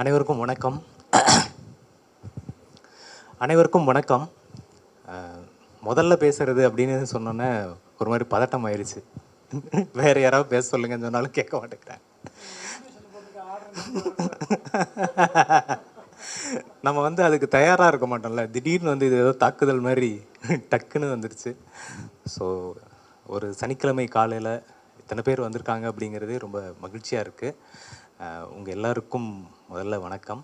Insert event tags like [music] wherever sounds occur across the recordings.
அனைவருக்கும் வணக்கம். அனைவருக்கும் வணக்கம். முதல்ல பேசுகிறது அப்படின்னு சொன்னோன்னே ஒரு மாதிரி பதட்டம் ஆயிடுச்சு வேறு யாராவது பேச சொல்லுங்கன்னு சொன்னாலும் கேட்க மாட்டேங்கிறேன் நம்ம வந்து அதுக்கு தயாராக இருக்க மாட்டோம்ல. திடீர்னு வந்து இது ஏதோ தாக்குதல் மாதிரி டக்குன்னு வந்துருச்சு. ஸோ ஒரு சனிக்கிழமை காலையில் இத்தனை பேர் வந்திருக்காங்க அப்படிங்கிறதே ரொம்ப மகிழ்ச்சியாக இருக்குது உங்கள் எல்லாருக்கும் முதல்ல வணக்கம்.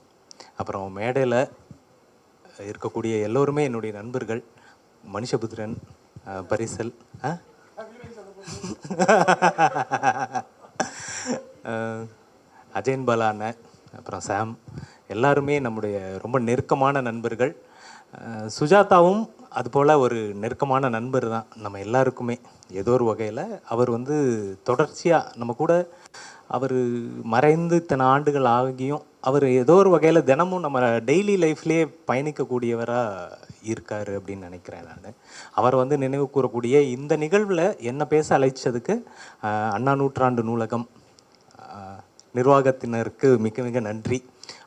அப்புறம் மேடையில் இருக்கக்கூடிய எல்லோருமே என்னுடைய நண்பர்கள் மனுஷபுத்திரன் பரிசல் அஜயன் பாலா அண்ணன் அப்புறம் சாம் எல்லாருமே நம்முடைய ரொம்ப நெருக்கமான நண்பர்கள். சுஜாதாவும் அதுபோல் ஒரு நெருக்கமான நண்பர் தான் நம்ம எல்லாருக்குமே. ஏதோ ஒரு வகையில் அவர் வந்து தொடர்ச்சியாக நம்ம கூட அவர் மறைந்து இத்தனை ஆண்டுகள் ஆகியும் அவர் ஏதோ ஒரு வகையில் தினமும் நம்ம டெய்லி லைஃப்லேயே பயணிக்கக்கூடியவராக இருக்கார் அப்படின்னு நினைக்கிறேன் நான். அவர் வந்து நினைவு கூறக்கூடிய இந்த நிகழ்வில் என்ன பேச அழைச்சதுக்கு அண்ணா நூற்றாண்டு நூலகம் நிர்வாகத்தினருக்கு மிக மிக நன்றி.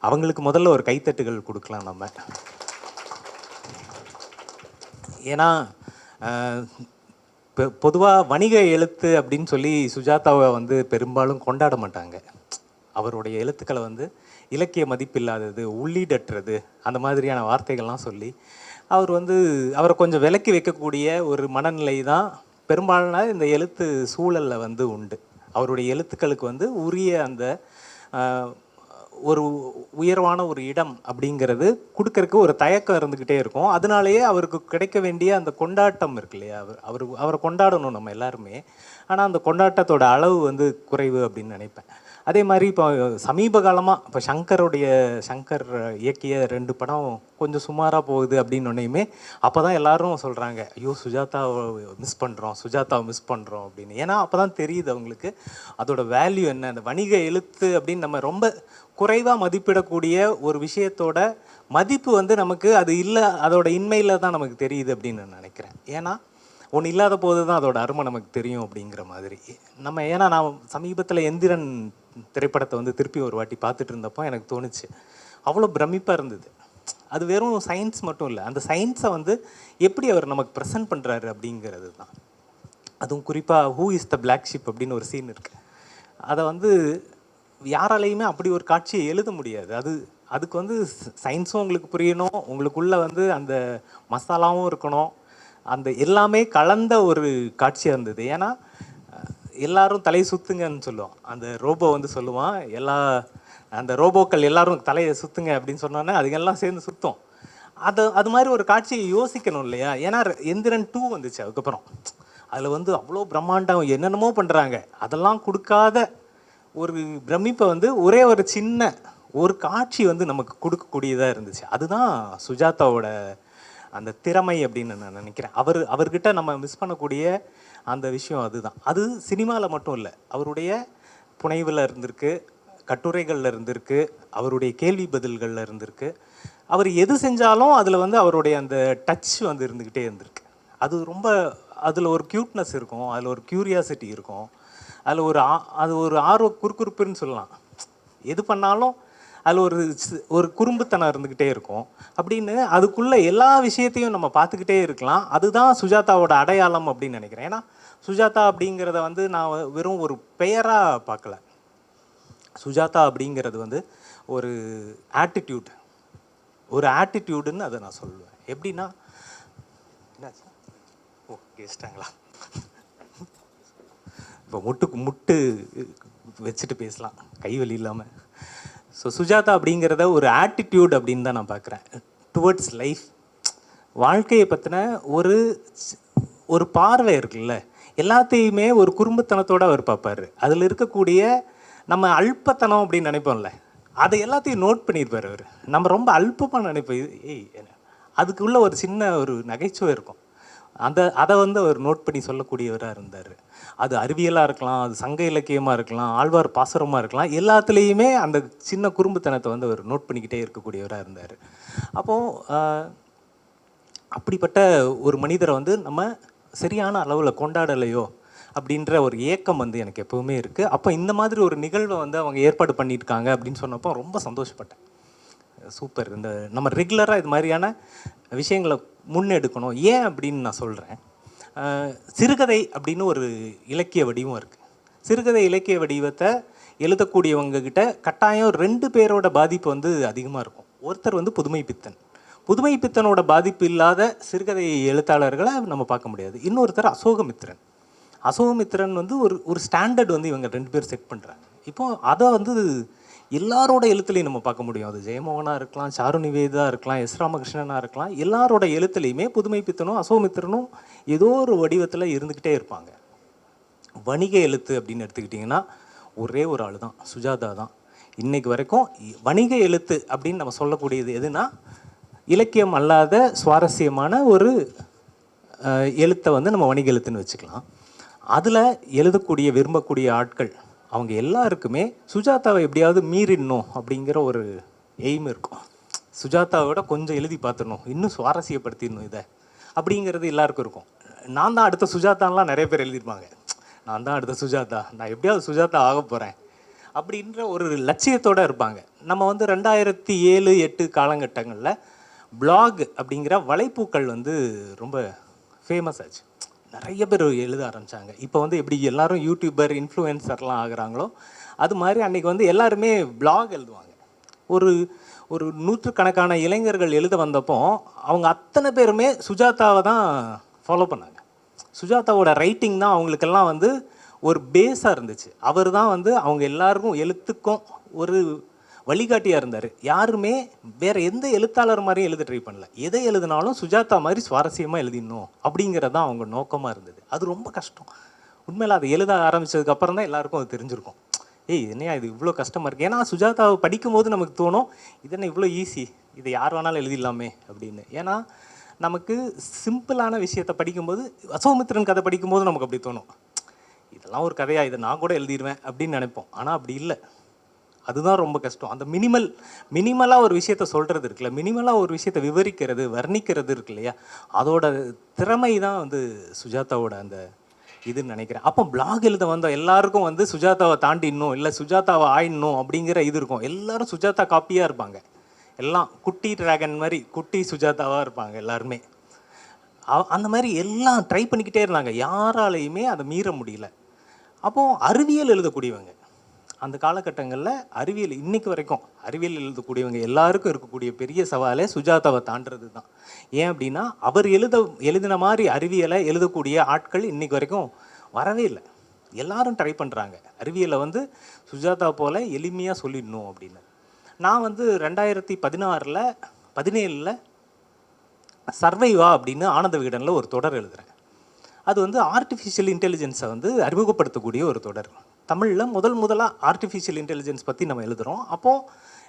அவங்களுக்கு முதல்ல ஒரு கைத்தட்டுகள் கொடுக்கலாம் நம்ம. ஏன்னா பொதுவாக வணிக எழுத்து அப்படின்னு சொல்லி சுஜாதாவை வந்து பெரும்பாலும் கொண்டாட மாட்டாங்க. அவருடைய எழுத்துக்களை வந்து இலக்கிய மதிப்பில்லாதது உள்ளீடற்றது அந்த மாதிரியான வார்த்தைகள்லாம் சொல்லி அவர் வந்து அவரை கொஞ்சம் விலக்கி வைக்கக்கூடிய ஒரு மனநிலை தான் பெரும்பாலான இந்த எழுத்து சூழலில் வந்து உண்டு. அவருடைய எழுத்துக்களுக்கு வந்து உரிய அந்த ஒரு உயர்வான ஒரு இடம் அப்படிங்கிறது கொடுக்கறக்கு ஒரு தயக்கம் இருந்துக்கிட்டே இருக்கும். அதனாலேயே அவருக்கு கிடைக்க வேண்டிய அந்த கொண்டாட்டம் இருக்கு இல்லையா? அவர் அவர் அவரை கொண்டாடணும் நம்ம எல்லாருமே. ஆனால் அந்த கொண்டாட்டத்தோட அளவு வந்து குறைவு அப்படின்னு நினைப்பேன். அதே மாதிரி இப்போ சமீப காலமாக இப்போ சங்கருடைய சங்கர் இயக்கிய ரெண்டு படம் கொஞ்சம் சுமாராக போகுது அப்படின்னு அப்போ தான் எல்லாரும் சொல்கிறாங்க ஐயோ சுஜாதாவை மிஸ் பண்ணுறோம் சுஜாதாவை மிஸ் பண்ணுறோம் அப்படின்னு. ஏன்னா அப்போ தான் தெரியுது அவங்களுக்கு அதோட வேல்யூ என்ன அந்த வணிக எழுத்து அப்படின்னு நம்ம ரொம்ப குறைவாக மதிப்பிடக்கூடிய ஒரு விஷயத்தோட மதிப்பு வந்து நமக்கு அது இல்லை அதோட இன்மையில் தான் நமக்கு தெரியுது அப்படின்னு நான் நினைக்கிறேன். ஏன்னா ஒன்று இல்லாத போது தான் அதோட அருமை நமக்கு தெரியும் அப்படிங்கிற மாதிரி. நம்ம ஏன்னா நான் சமீபத்தில் எந்திரன் திரைப்படத்தை வந்து திருப்பி ஒரு வாட்டி பார்த்துட்டு இருந்தப்போ எனக்கு தோணுச்சு. அவ்வளோ பிரமிப்பாக இருந்தது. அது வெறும் சயின்ஸ் மட்டும் இல்லை அந்த சயின்ஸை வந்து எப்படி அவர் நமக்கு ப்ரெசென்ட் பண்ணுறாரு அப்படிங்கிறது தான். அதுவும் குறிப்பாக who is the black sheep அப்படின்னு ஒரு சீன் இருக்கு. அதை வந்து யாராலையுமே அப்படி ஒரு காட்சியை எழுத முடியாது. அது அதுக்கு வந்து சயின்ஸும் உங்களுக்கு புரியணும். உங்களுக்குள்ளே வந்து அந்த மசாலாவும் இருக்கணும். அந்த எல்லாமே கலந்த ஒரு காட்சியாக இருந்தது. ஏன்னா எல்லாரும் தலை சுத்துங்கன்னு சொல்லுவோம் அந்த ரோபோ வந்து சொல்லுவான் எல்லா அந்த ரோபோக்கள் எல்லாரும் தலையை சுத்துங்க அப்படின்னு சொன்னோன்னே அதுங்கெல்லாம் சேர்ந்து சுத்தும். அது அது மாதிரி ஒரு காட்சியை யோசிக்கணும் இல்லையா? ஏன்னா எந்திரன் டூ வந்துச்சு அதுக்கப்புறம். அதில் வந்து அவ்வளோ பிரம்மாண்டம் என்னென்னமோ பண்ணுறாங்க அதெல்லாம் கொடுக்காத ஒரு பிரமிப்பை வந்து ஒரே ஒரு சின்ன ஒரு காட்சி வந்து நமக்கு கொடுக்கக்கூடியதாக இருந்துச்சு. அதுதான் சுஜாதாவோட அந்த திறமை அப்படின்னு நான் நினைக்கிறேன். அவர் அவர்கிட்ட நம்ம மிஸ் பண்ணக்கூடிய அந்த விஷயம் அதுதான். அது சினிமாவில் மட்டும் இல்லை. அவருடைய புனைவில் இருந்திருக்கு கட்டுரைகளில் இருந்திருக்கு அவருடைய கேள்வி பதில்களில் இருந்திருக்கு. அவர் எது செஞ்சாலும் அதில் வந்து அவருடைய அந்த டச் வந்து இருந்துக்கிட்டே இருந்திருக்கு. அது ரொம்ப அதில் ஒரு க்யூட்னஸ் இருக்கும் அதில் ஒரு க்யூரியாசிட்டி இருக்கும். அதில் ஒரு ஆ- அது ஒரு ஆர்வ குறுக்குறுப்புன்னு சொல்லலாம். எது பண்ணாலும் அதில் ஒரு ஒரு குறும்புத்தனம் இருந்துக்கிட்டே இருக்கும். அப்படின்னு அதுக்குள்ளே எல்லா விஷயத்தையும் நம்ம பார்த்துக்கிட்டே இருக்கலாம். அதுதான் சுஜாதாவோட அடையாளம் அப்படின்னு நினைக்கிறேன். ஏன்னா சுஜாதா அப்படிங்கிறத வந்து நான் வெறும் ஒரு பெயராக பார்க்கல. சுஜாதா அப்படிங்கிறது வந்து ஒரு ஆட்டிடியூட் ஒரு ஆட்டிடியூடுன்னு அதை நான் சொல்லுவேன். எப்படின்னா என்னாச்சு? ஓ கேஸ்டாங்களா இப்போ முட்டுக்கு முட்டு வச்சுட்டு பேசலாம். கை வலி இல்லாமல் ஸோ சுஜாதா அப்படிங்கிறத ஒரு ஆட்டிடியூட் அப்படின்னு தான் நான் பார்க்குறேன். டுவர்ட்ஸ் லைஃப் வாழ்க்கையை பற்றின ஒரு ஒரு பார்வை இருக்குல்ல? எல்லாத்தையுமே ஒரு குறும்புத்தனத்தோடு அவர் பார்ப்பார். அதில் இருக்கக்கூடிய நம்ம அல்பத்தனம் அப்படின்னு நினைப்போம்ல? அதை எல்லாத்தையும் நோட் பண்ணியிருப்பார் அவர். நம்ம ரொம்ப அல்பமாக நினைப்போம். ஏய் அதுக்குள்ளே ஒரு சின்ன ஒரு நகைச்சுவை இருக்கும். அந்த அதை வந்து அவர் நோட் பண்ணி சொல்லக்கூடியவராக இருந்தார். அது அறிவியலாக இருக்கலாம் அது சங்க இலக்கியமாக இருக்கலாம் ஆழ்வார் பாசுரமாக இருக்கலாம் எல்லாத்துலேயுமே அந்த சின்ன குறும்புத்தனத்தை வந்து அவர் நோட் பண்ணிக்கிட்டே இருக்கக்கூடியவராக இருந்தார். அப்போது அப்படிப்பட்ட ஒரு மனிதரை வந்து நம்ம சரியான அளவில் கொண்டாடலையோ அப்படின்ற ஒரு ஏக்கம் வந்து எனக்கு எப்போவுமே இருக்குது அப்போ இந்த மாதிரி ஒரு நிகழ்வை வந்து அவங்க ஏற்பாடு பண்ணியிருக்காங்க அப்படின்னு சொன்னப்போ ரொம்ப சந்தோஷப்பட்டேன். சூப்பர். இந்த நம்ம ரெகுலராக இது மாதிரியான விஷயங்களை முன்னெடுக்கணும். ஏன் அப்படின்னு நான் சொல்கிறேன் சிறுகதை அப்படின்னு ஒரு இலக்கிய வடிவம் இருக்குது சிறுகதை இலக்கிய வடிவத்தை எழுதக்கூடியவங்க கிட்ட கட்டாயம் ரெண்டு பேரோட பாதிப்பு வந்து அதிகமாக இருக்கும். ஒருத்தர் வந்து புதுமை பித்தன். புதுமை பித்தனோட பாதிப்பு இல்லாத சிறுகதை எழுத்தாளர்களை நம்ம பார்க்க முடியாது. இன்னொருத்தர் அசோகமித்திரன் அசோகமித்திரன் வந்து ஒரு ஒரு ஸ்டாண்டர்ட் வந்து இவங்க ரெண்டு பேர் செட் பண்ணுறாங்க இப்போது அதை வந்து எல்லாரோட எழுத்துலையும் நம்ம பார்க்க முடியும். அது ஜெயமோகனாக இருக்கலாம் சாரு நிவேதா இருக்கலாம் எஸ் ராமகிருஷ்ணனாக இருக்கலாம். எல்லாரோட எழுத்துலையுமே புதுமை பித்தனும் அசோமித்திரனும் ஏதோ ஒரு வடிவத்தில் இருந்துக்கிட்டே இருப்பாங்க. வணிக எழுத்து அப்படின்னு எடுத்துக்கிட்டிங்கன்னா ஒரே ஒரு ஆள் தான் சுஜாதா தான். இன்னைக்கு வரைக்கும் வணிக எழுத்து அப்படின்னு நம்ம சொல்லக்கூடியது எதுனா இலக்கியம் அல்லாத சுவாரஸ்யமான ஒரு எழுத்தை வந்து நம்ம வணிக எழுத்துன்னு வச்சுக்கலாம். அதில் எழுதக்கூடிய விரும்பக்கூடிய ஆட்கள் அவங்க எல்லாருக்குமே சுஜாதாவை எப்படியாவது மீறிடணும் அப்படிங்கிற ஒரு எய்ம் இருக்கும். சுஜாதாவோட கொஞ்சம் எழுதி பார்த்துடணும். இன்னும் சுவாரஸ்யப்படுத்திடணும் இதை. அப்படிங்கிறது எல்லாருக்கும் இருக்கும். நான் தான் அடுத்த சுஜாதான்லாம் நிறைய பேர் எழுதியிருப்பாங்க. நான் தான் அடுத்த சுஜாதா. நான் எப்படியாவது சுஜாதா ஆக போகிறேன் அப்படின்ற ஒரு லட்சியத்தோடு இருப்பாங்க. நம்ம வந்து ரெண்டாயிரத்தி ஏழு எட்டு காலகட்டங்களில் பிளாக் அப்படிங்கிற வலைப்பூக்கள் வந்து ரொம்ப ஃபேமஸ் ஆச்சு. நிறைய பேர் எழுத ஆரம்பித்தாங்க இப்போ வந்து எப்படி எல்லாரும் யூடியூபர் இன்ஃப்ளூயன்சர்லாம் ஆகுறாங்களோ அது மாதிரி அன்றைக்கி வந்து எல்லாருமே பிளாக் எழுதுவாங்க. ஒரு ஒரு நூற்றுக்கணக்கான இளைஞர்கள் எழுத வந்தப்போ அவங்க அத்தனை பேருமே சுஜாதாவை தான் ஃபாலோ பண்ணாங்க. சுஜாதாவோட ரைட்டிங் தான் அவங்களுக்கெல்லாம் வந்து ஒரு பேஸாக இருந்துச்சு. அவர் தான் வந்து அவங்க எல்லாருக்கும் எழுத்துக்கும் ஒரு வழிகாட்டியாக இருந்தார். யாருமே வேறு எந்த எழுத்தாளர் மாதிரியும் எழுத ட்ரை பண்ணல. எதை எழுதினாலும் சுஜாதா மாதிரி சுவாரஸ்யமாக எழுதிடணும் அப்படிங்கிறது தான் அவங்க நோக்கமாக இருந்தது. அது ரொம்ப கஷ்டம். உண்மையில் அதை எழுத ஆரம்பித்ததுக்கப்புறம் தான் எல்லாருக்கும் அது தெரிஞ்சிருக்கும். ஏய் என்னையா இது இவ்வளோ கஷ்டமாக இருக்குது ஏன்னா சுஜாதாவை படிக்கும்போது நமக்கு தோணும் இது என்ன இவ்வளோ ஈஸி இதை யார் வேணாலும் எழுதிடலாமே அப்படின்னு. ஏன்னா நமக்கு சிம்பிளான விஷயத்தை படிக்கும்போது அசோமித்திரன் கதை படிக்கும்போது நமக்கு அப்படி தோணும். இதெல்லாம் ஒரு கதையாக இதை நான் கூட எழுதிடுவேன் அப்படின்னு நினைப்போம். ஆனால் அப்படி இல்லை. அதுதான் ரொம்ப கஷ்டம். அந்த மினிமல் மினிமலாக ஒரு விஷயத்த சொல்கிறது இருக்குல்ல மினிமலாக ஒரு விஷயத்த விவரிக்கிறது வர்ணிக்கிறது இருக்கு இல்லையா? அதோட திறமை தான் வந்து சுஜாதாவோட அந்த இதுன்னு நினைக்கிறேன். அப்போ பிளாக் எழுத வந்த எல்லாருக்கும் வந்து சுஜாதாவை தாண்டிடணும் இல்லை சுஜாதாவை ஆயிடணும் அப்படிங்கிற இது இருக்கும். எல்லாரும் சுஜாதா காப்பியாக இருப்பாங்க. எல்லாம் குட்டி டிராகன் மாதிரி குட்டி சுஜாதாவாக இருப்பாங்க எல்லாருமே. அந்த மாதிரி எல்லாம் ட்ரை பண்ணிக்கிட்டே இருந்தாங்க. யாராலையுமே அதை மீற முடியல. அப்போது அறிவியல் எழுதக்கூடியவங்க. அந்த காலகட்டங்களில் அறிவியல் இன்னைக்கு வரைக்கும் அறிவியல் எழுதக்கூடியவங்க எல்லாருக்கும் இருக்கக்கூடிய பெரிய சவாலே சுஜாதாவை தாண்டுறது தான் ஏன் அப்படின்னா அவர் எழுத எழுதின மாதிரி அறிவியலை எழுதக்கூடிய ஆட்கள் இன்னைக்கு வரைக்கும் வரவே இல்லை. எல்லாரும் ட்ரை பண்ணுறாங்க அறிவியலை வந்து சுஜாதா போல எளிமையாக சொல்லிடணும் அப்படின்னு. நான் வந்து ரெண்டாயிரத்தி பதினாறில் பதினேழில் சர்வைவா அப்படின்னு ஆனந்த விகடனில் ஒரு தொடர் எழுதுகிறேன் அது வந்து ஆர்டிஃபிஷியல் இன்டெலிஜென்ஸை வந்து அறிமுகப்படுத்தக்கூடிய ஒரு தொடர். தமிழில் முதல் முதலாக ஆர்டிஃபிஷியல் இன்டெலிஜென்ஸ் பற்றி நம்ம எழுதுகிறோம் அப்போது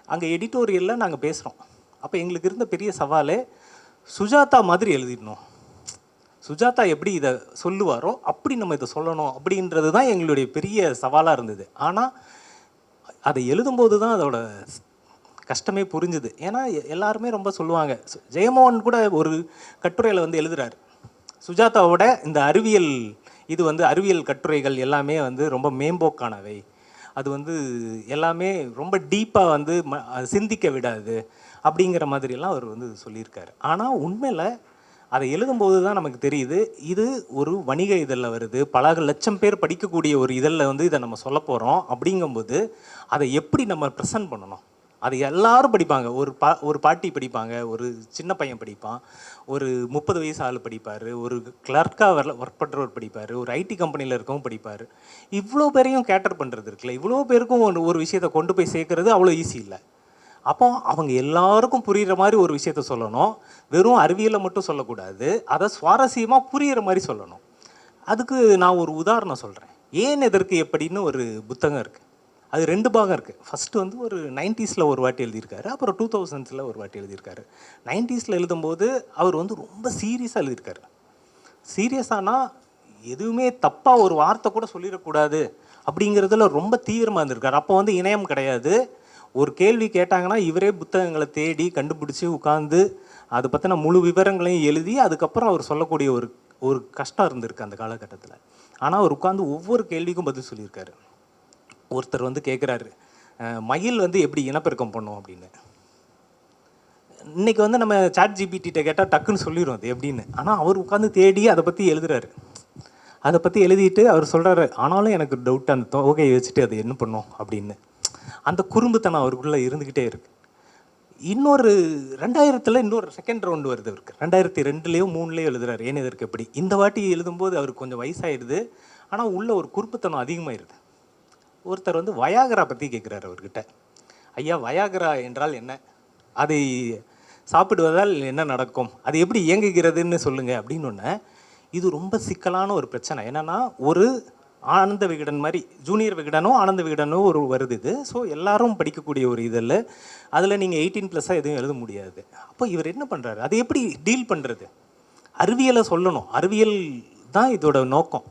அங்கே எடிட்டோரியலில் நாங்கள் பேசுகிறோம் அப்போ எங்களுக்கு இருந்த பெரிய சவாலே சுஜாதா மாதிரி எழுதிடணும். சுஜாதா எப்படி இதை சொல்லுவாரோ அப்படி நம்ம இதை சொல்லணும் அப்படின்றது தான் எங்களுடைய பெரிய சவாலாக இருந்தது. ஆனால் அதை எழுதும்போது தான் அதோட கஷ்டமே புரிஞ்சுது. ஏன்னா எல்லாருமே ரொம்ப சொல்லுவாங்க. சு- ஜெயமோகன் கூட ஒரு கட்டுரையில் வந்து எழுதுகிறார் சுஜாதாவோட இந்த அறிவியல் இது வந்து அறிவியல் கட்டுரைகள் எல்லாமே வந்து ரொம்ப மேம்போக்கானவை. அது வந்து எல்லாமே ரொம்ப டீப்பாக வந்து ம- சிந்திக்க விடாது அப்படிங்கிற மாதிரியெல்லாம் அவர் வந்து சொல்லியிருக்காரு. ஆனால் உண்மையில் அதை எழுதும்போது தான் நமக்கு தெரியுது இது ஒரு வணிக இதழில் வருது பல லட்சம் பேர் படிக்கக்கூடிய ஒரு இதழில் வந்து இதை நம்ம சொல்ல போகிறோம் அப்படிங்கும்போது அதை எப்படி நம்ம ப்ரெசன்ட் பண்ணணும்? அது எல்லாரும் படிப்பாங்க. ஒரு பா ஒரு பாட்டி படிப்பாங்க ஒரு சின்ன பையன் படிப்பான் ஒரு முப்பது வயசு ஆள் படிப்பார் ஒரு கிளர்க்காக வரல ஒர்க் பண்ணுறவர் படிப்பார் ஒரு ஐடி கம்பெனியில் இருக்கவும் படிப்பார். இவ்வளோ பேரையும் கேட்டர் பண்ணுறது இருக்குல்ல இவ்வளோ பேருக்கும் ஒரு ஒரு விஷயத்தை கொண்டு போய் சேர்க்கறது அவ்வளோ ஈஸி இல்லை. அப்போ அவங்க எல்லாருக்கும் புரிகிற மாதிரி ஒரு விஷயத்த சொல்லணும். வெறும் அறிவியலை மட்டும் சொல்லக்கூடாது. அதை சுவாரஸ்யமாக புரிகிற மாதிரி சொல்லணும். அதுக்கு நான் ஒரு உதாரணம் சொல்கிறேன் ஏன் எதற்கு எப்படின்னு ஒரு புத்தகம் இருக்குது அது ரெண்டு பாகம் இருக்குது ஃபஸ்ட்டு வந்து ஒரு நைன்ட்டீஸில் ஒரு வாட்டி எழுதியிருக்காரு அப்புறம் டூ தௌசண்ட்ஸில் ஒரு வாட்டி எழுதியிருக்காரு. நைன்ட்டீஸில் எழுதும்போது அவர் வந்து ரொம்ப சீரியஸாக எழுதியிருக்காரு. சீரியஸானா எதுவுமே தப்பாக ஒரு வார்த்தை கூட சொல்லிடக்கூடாது அப்படிங்கிறதுல ரொம்ப தீவிரமாக இருந்திருக்காரு. அப்போ வந்து இணையம் கிடையாது. ஒரு கேள்வி கேட்டாங்கன்னா இவரே புத்தகங்களை தேடி கண்டுபிடிச்சி உட்காந்து அதை பற்றின முழு விவரங்களையும் எழுதி அதுக்கப்புறம் அவர் சொல்லக்கூடிய ஒரு ஒரு கஷ்டம் இருந்திருக்கு அந்த காலகட்டத்தில். ஆனால் அவர் உட்காந்து ஒவ்வொரு கேள்விக்கும் பதில் சொல்லியிருக்காரு. ஒருத்தர் வந்து கேட்குறாரு மயில் வந்து எப்படி இனப்பெருக்கம் பண்ணும்? அப்படின்னு. இன்னைக்கு வந்து நம்ம சாட் ஜிபிடிட்ட கேட்டால் டக்குன்னு சொல்லிடும் அது எப்படின்னு. ஆனால் அவர் உட்காந்து தேடி அதை பற்றி எழுதுறாரு. அதை பற்றி எழுதிட்டு அவர் சொல்கிறாரு ஆனாலும் எனக்கு டவுட் அந்த தொகையை வச்சுட்டு அதை என்ன பண்ணும்? அப்படின்னு. அந்த குறும்புத்தனம் அவருக்குள்ளே இருந்துக்கிட்டே இருக்கு. இன்னொரு ரெண்டாயிரத்தில் இன்னொரு செகண்ட் ரவுண்டு வருது அவருக்கு. ரெண்டாயிரத்தி ரெண்டுலேயோ மூணுலேயோ எழுதுறாரு ஏன் இதற்கு எப்படி இந்த வாட்டி எழுதும்போது அவருக்கு கொஞ்சம் வயசாயிடுது. ஆனால் உள்ள ஒரு குறும்புத்தனம் அதிகமாயிருது ஒருத்தர் வந்து வயாகரா பற்றி கேட்குறாரு அவர்கிட்ட. ஐயா வயாகரா என்றால் என்ன? அதை சாப்பிடுவதால் என்ன நடக்கும்? அது எப்படி இயங்குகிறதுன்னு சொல்லுங்கள் அப்படின்னு ஒன்று இது ரொம்ப சிக்கலான ஒரு பிரச்சனை. என்னென்னா ஒரு ஆனந்த விகடன் மாதிரி ஜூனியர் விகடனும் ஆனந்த விகடனும் ஒரு வருது இது. ஸோ எல்லாரும் படிக்கக்கூடிய ஒரு இதில் அதில் நீங்கள் எயிட்டீன் ப்ளஸ்ஸாக எதுவும் எழுத முடியாது. அப்போ இவர் என்ன பண்ணுறாரு அதை எப்படி டீல் பண்ணுறது அறிவியலை சொல்லணும். அறிவியல் தான் இதோட நோக்கம்.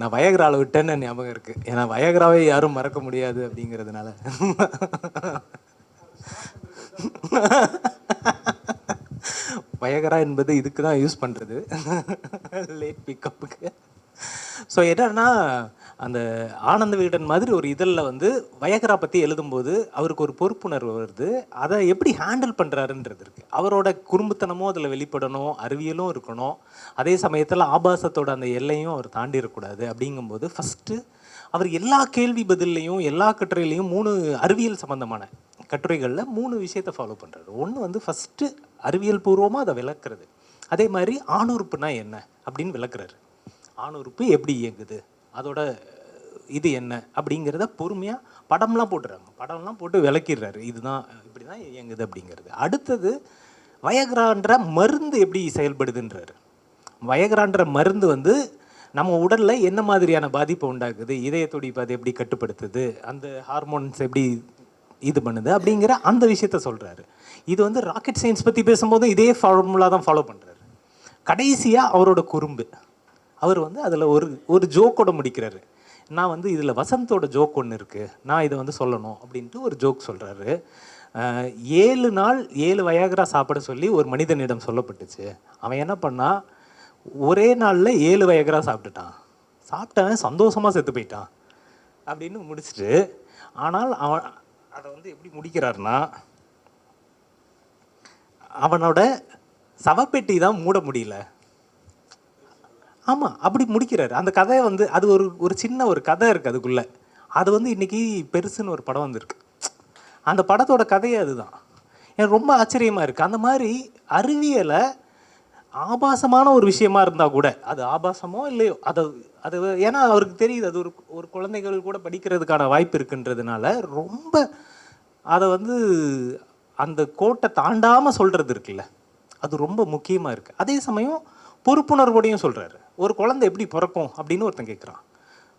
நான் வயகரால விட்டேன்னு ஞாபகம் இருக்கு. ஏன்னா வயகராவை யாரும் மறக்க முடியாது அப்படிங்கிறதுனால. வயகரா என்பது இதுக்கு தான் யூஸ் பண்ணுறது லேட் பிக்கப்புக்கு ஸோ என்னன்னா அந்த ஆனந்த விகடன் மாதிரி ஒரு இதழில் வந்து வயகரா பற்றி எழுதும்போது அவருக்கு ஒரு பொறுப்புணர்வு வருது. அதை எப்படி ஹேண்டில் பண்ணுறாருன்றது இருக்குது அவரோட குறும்புத்தனமும் அதில் வெளிப்படணும் அறிவியலும் இருக்கணும். அதே சமயத்தில் ஆபாசத்தோட அந்த எல்லையும் அவர் தாண்டி இருக்கக்கூடாது அப்படிங்கும்போது ஃபஸ்ட்டு அவர் எல்லா கேள்வி பதில்லையும் எல்லா கட்டுரையிலையும் மூணு அறிவியல் சம்மந்தமான கட்டுரைகளில் மூணு விஷயத்தை ஃபாலோ பண்ணுறாரு ஒன்று வந்து ஃபஸ்ட்டு அறிவியல் பூர்வமாக அதை விளக்குறது. அதே மாதிரி ஆணுறுப்புனா என்ன அப்படின்னு விளக்குறாரு. ஆணுறுப்பு எப்படி இயங்குது? அதோட இது என்ன? அப்படிங்கிறத பொறுமையாக படம்லாம் போட்டுறாங்க. படம்லாம் போட்டு விளக்கிடுறாரு. இதுதான் இப்படி தான் இயங்குது அப்படிங்கிறது. அடுத்தது வயக்ரான்ற மருந்து எப்படி செயல்படுதுன்றாரு. வயக்ரான்ற மருந்து வந்து நம்ம உடலில் என்ன மாதிரியான பாதிப்பை உண்டாக்குது? இதய துடிப்பு அது எப்படி கட்டுப்படுத்துது? அந்த ஹார்மோன்ஸ் எப்படி இது பண்ணுது? அப்படிங்கிற அந்த விஷயத்த சொல்கிறாரு இது வந்து ராக்கெட் சயின்ஸ் பற்றி பேசும்போதும் இதே ஃபார்முலா தான் ஃபாலோ பண்ணுறாரு கடைசியாக அவரோட குறும்பு. அவர் வந்து அதில் ஒரு ஒரு ஜோக்கோட முடிக்கிறாரு. நான் வந்து இதில் வசந்தோட ஜோக் ஒன்று இருக்குது நான் இதை வந்து சொல்லணும் அப்படின்ட்டு ஒரு ஜோக் சொல்கிறாரு ஏழு நாள் ஏழு வயாகரா சாப்பிட சொல்லி ஒரு மனிதனிடம் சொல்லப்பட்டுச்சு. அவன் என்ன பண்ணான் ஒரே நாளில் ஏழு வயகரா சாப்பிட்டுட்டான். சாப்பிட்டவன் சந்தோஷமாக செத்து போயிட்டான். அப்படின்னு முடிச்சுட்டு ஆனால் அவன் அதை வந்து எப்படி முடிக்கிறாருன்னா அவனோட சவப்பெட்டி தான் மூட முடியல. ஆமாம் அப்படி முடிக்கிறாரு. அந்த கதையை வந்து அது ஒரு ஒரு சின்ன ஒரு கதை இருக்குது அதுக்குள்ளே. அது வந்து இன்றைக்கி பெருசுன்னு ஒரு படம் வந்திருக்கு. அந்த படத்தோட கதையே அதுதான். எனக்கு ரொம்ப ஆச்சரியமாக இருக்குது அந்த மாதிரி அறிவியலை ஆபாசமான ஒரு விஷயமா இருந்தால் கூட அது ஆபாசமோ இல்லையோ அதை அது ஏன்னா அவருக்கு தெரியுது அது ஒரு ஒரு குழந்தைகள் கூட படிக்கிறதுக்கான வாய்ப்பு இருக்குன்றதுனால ரொம்ப அதை வந்து அந்த கோட்டை தாண்டாமல் சொல்கிறது இருக்குல்ல. அது ரொம்ப முக்கியமாக இருக்குது அதே சமயம் பொறுப்புணர்வோடையும் சொல்கிறாரு ஒரு குழந்தை எப்படி பிறக்கும் அப்படின்னு ஒருத்தன் கேட்குறான்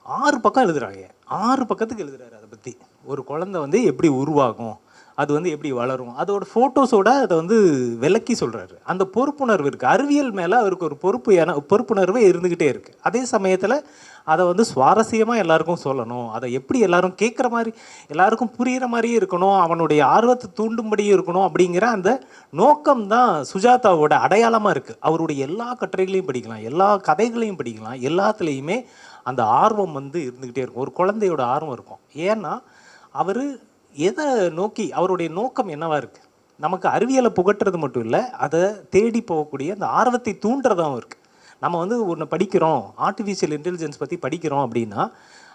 ஆறு பக்கம் எழுதுகிறாங்க ஆறு பக்கத்துக்கு எழுதுறாரு அதை பற்றி ஒரு குழந்தை வந்து எப்படி உருவாகும்? அது வந்து எப்படி வளரும்? அதோட ஃபோட்டோஸோட அதை வந்து விளக்கி சொல்கிறாரு அந்த பொறுப்புணர்வு இருக்குது அறிவியல் மேலே அவருக்கு ஒரு பொறுப்பு என பொறுப்புணர்வு இருந்துக்கிட்டே இருக்குது அதே சமயத்தில் அதை வந்து சுவாரஸ்யமாக எல்லாருக்கும் சொல்லணும். அதை எப்படி எல்லாரும் கேட்குற மாதிரி எல்லாருக்கும் புரிகிற மாதிரியும் இருக்கணும். அவனுடைய ஆர்வத்தை தூண்டும்படியும் இருக்கணும் அப்படிங்கிற அந்த நோக்கம் தான் சுஜாதாவோட அடையாளமாக இருக்குது அவருடைய எல்லா கட்டுரைகளையும் படிக்கலாம். எல்லா கதைகளையும் படிக்கலாம். எல்லாத்துலேயுமே அந்த ஆர்வம் வந்து இருந்துக்கிட்டே இருக்கும். ஒரு குழந்தையோட ஆர்வம் இருக்கும். ஏன்னா அவர் எதை நோக்கி அவருடைய நோக்கம் என்னவா இருக்கு? நமக்கு அறிவியலை புகட்டுறது மட்டும் இல்லை அதை தேடி போகக்கூடிய அந்த ஆர்வத்தை தூண்டுறதாகவும் இருக்கு. நம்ம வந்து ஒன்று படிக்கிறோம் ஆர்டிஃபிஷியல் இன்டெலிஜென்ஸ் பற்றி படிக்கிறோம் அப்படின்னா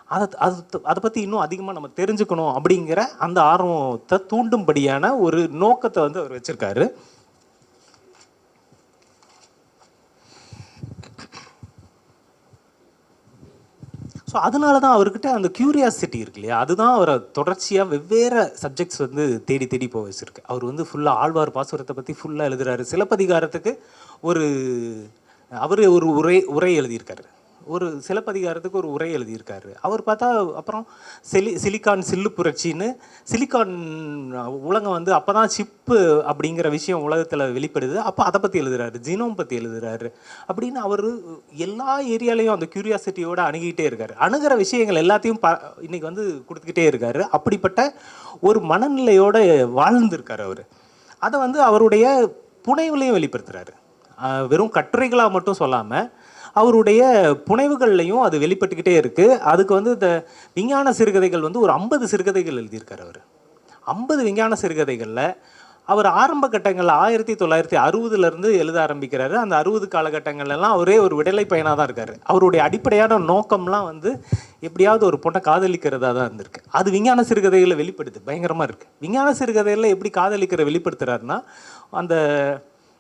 அதை அது அதை பற்றி இன்னும் அதிகமாக நம்ம தெரிஞ்சுக்கணும் அப்படிங்கிற அந்த ஆர்வத்தை தூண்டும்படியான ஒரு நோக்கத்தை வந்து அவர் வச்சுருக்காரு. ஸோ அதனால தான் அவர்கிட்ட அந்த க்யூரியாசிட்டி இருக்கு இல்லையா அதுதான் அவரை தொடர்ச்சியாக வெவ்வேறு சப்ஜெக்ட்ஸ் வந்து தேடி தேடி போக வச்சுருக்கு. அவர் வந்து ஃபுல்லாக ஆழ்வார் பாசுரத்தை பற்றி ஃபுல்லாக எழுதுறாரு. சிலப்பதிகாரத்துக்கு ஒரு அவர் ஒரு உரை உரை எழுதியிருக்காரு. ஒரு சிலப்பதிகாரத்துக்கு ஒரு உரை எழுதியிருக்காரு. அவர் பார்த்தா அப்புறம் சிலி சிலிக்கான் சில்லு புரட்சின்னு சிலிக்கான் உலகம் வந்து அப்போ தான் சிப்பு அப்படிங்கிற விஷயம் உலகத்தில் வெளிப்படுது. அப்போ அதை பற்றி எழுதுறாரு ஜீனோம் பற்றி எழுதுறாரு அப்படின்னு அவர் எல்லா ஏரியாலையும் அந்த கியூரியாசிட்டியோடு அணுகிட்டே இருக்காரு. அணுகிற விஷயங்கள் எல்லாத்தையும் ப இன்றைக்கி வந்து கொடுத்துக்கிட்டே இருக்காரு. அப்படிப்பட்ட ஒரு மனநிலையோடு வாழ்ந்துருக்கார் அவர். அதை வந்து அவருடைய புனைவுலையும் வெளிப்படுத்துகிறாரு வெறும் கட்டுரைகளாக மட்டும் சொல்லாமல் அவருடைய புனைவுகள்லையும் அது வெளிப்பட்டுக்கிட்டே இருக்குது அதுக்கு வந்து இந்த விஞ்ஞான சிறுகதைகள் வந்து ஒரு ஐம்பது சிறுகதைகள் எழுதியிருக்காரு அவர். ஐம்பது விஞ்ஞான சிறுகதைகளில் அவர் ஆரம்ப கட்டங்களில் ஆயிரத்தி தொள்ளாயிரத்தி அறுபதுலேருந்து எழுத ஆரம்பிக்கிறாரு. அந்த அறுபது காலகட்டங்கள்லாம் அவரே ஒரு விடலை பயனாக தான் இருக்கார். அவருடைய அடிப்படையான நோக்கம்லாம் வந்து எப்படியாவது ஒரு பொண்ணை காதலிக்கிறதா தான் இருந்திருக்கு. அது விஞ்ஞான சிறுகதைகளை வெளிப்படுது. பயங்கரமாக இருக்குது விஞ்ஞான சிறுகதைகளில் எப்படி காதலிக்கிற வெளிப்படுத்துகிறாருன்னா அந்த